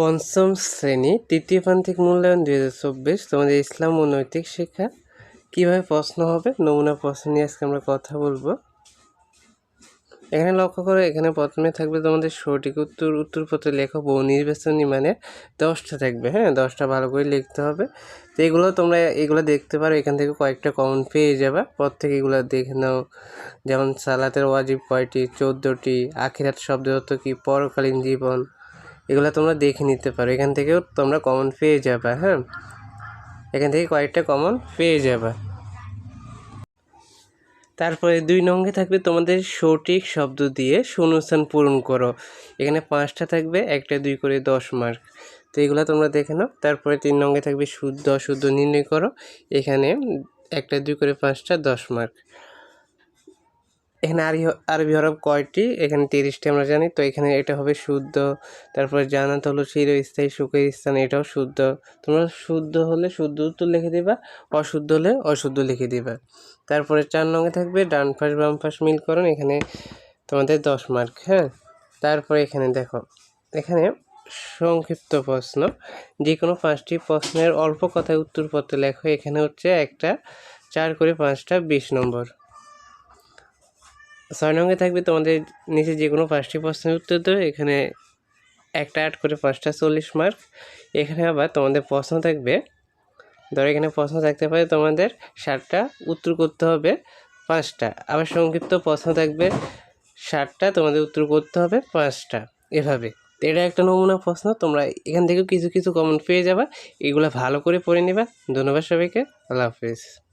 পঞ্চম শ্রেণি, তৃতীয় প্রান্তিক মূল্যায়ন দুই হাজার চব্বিশ, তোমাদের ইসলাম ও নৈতিক শিক্ষা। কীভাবে প্রশ্ন হবে? নমুনা প্রশ্ন নিয়ে আজকে আমরা কথা বলব। এখানে লক্ষ্য করো, এখানে প্রথমে থাকবে তোমাদের সঠিক উত্তর, উত্তরপত্রে লেখো বহু নির্বাচনী মানে দশটা থাকবে হ্যাঁ? দশটা ভালো করে লিখতে হবে। তো এগুলো তোমরা, এগুলো দেখতে পারো, এখান থেকে কয়েকটা কমন পেয়ে যাবে। প্রত্যেকে এগুলো দেখে নাও। যেমন সালাতের ওয়াজিব কয়টি? চোদ্দোটি। আখিরাত শব্দ কি? পরকালীন জীবন। এগুলো তোমরা দেখে নিতে পারো। এখান থেকেও তোমরা কমন পেয়ে যাবে হ্যাঁ? এখান থেকে কয়েকটা কমন পেয়ে যাবে। তারপরে দুই নঙ্গে থাকবে তোমাদের সঠিক শব্দ দিয়ে শূন্যস্থান পূরণ করো। এখানে পাঁচটা থাকবে, একটা, দুই করে দশ মার্ক তো এগুলো তোমরা দেখে নাও। তারপরে তিন নঙ্গে থাকবে শুদ্ধ, অশুদ্ধ নির্ণয় করো। এখানে একটা, দুই করে পাঁচটা দশ মার্ক এখানে আরবি আরবি হরফ কয়টি? এখানে তিরিশটি আমরা জানি। তো এখানে এটা হবে শুদ্ধ। তারপরে জানাত হলো চিরস্থায়ী, সুখের স্থান, এটাও শুদ্ধ। তোমরা শুদ্ধ হলে শুদ্ধ উত্তর লিখে দিবা, অশুদ্ধ হলে অশুদ্ধ লিখে দিবা। তারপরে চার নঙে থাকবে, ডান পাশ, বাম পাশ মিলকরণ এখানে তোমাদের দশ মার্ক হ্যাঁ? তারপরে এখানে দেখো, এখানে সংক্ষিপ্ত প্রশ্ন। যে কোনো পাঁচটি প্রশ্নের অল্প কথায় উত্তরপত্র লেখো। এখানে হচ্ছে একটা, চার করে পাঁচটা, বিশ নম্বর। ছয় নঙ্গে থাকবে তোমাদের নিচে যে কোনো পাঁচটি প্রশ্নের উত্তর দেবে। এখানে একটা আট করে পাঁচটা চল্লিশ মার্ক এখানে আবার তোমাদের প্রশ্ন থাকবে। ধরো এখানে প্রশ্ন থাকতে পারে তোমাদের ষাটটা, উত্তর করতে হবে পাঁচটা। আবার সংক্ষিপ্ত প্রশ্ন থাকবে ষাটটা, তোমাদের উত্তর করতে হবে পাঁচটা। এভাবে। তো এটা একটা নমুনা প্রশ্ন। তোমরা এখান থেকেও কিছু কিছু কমন পেয়ে যাবা। এগুলো ভালো করে পড়ে নেবা। ধন্যবাদ সবাইকে। আল্লাহ হাফিজ।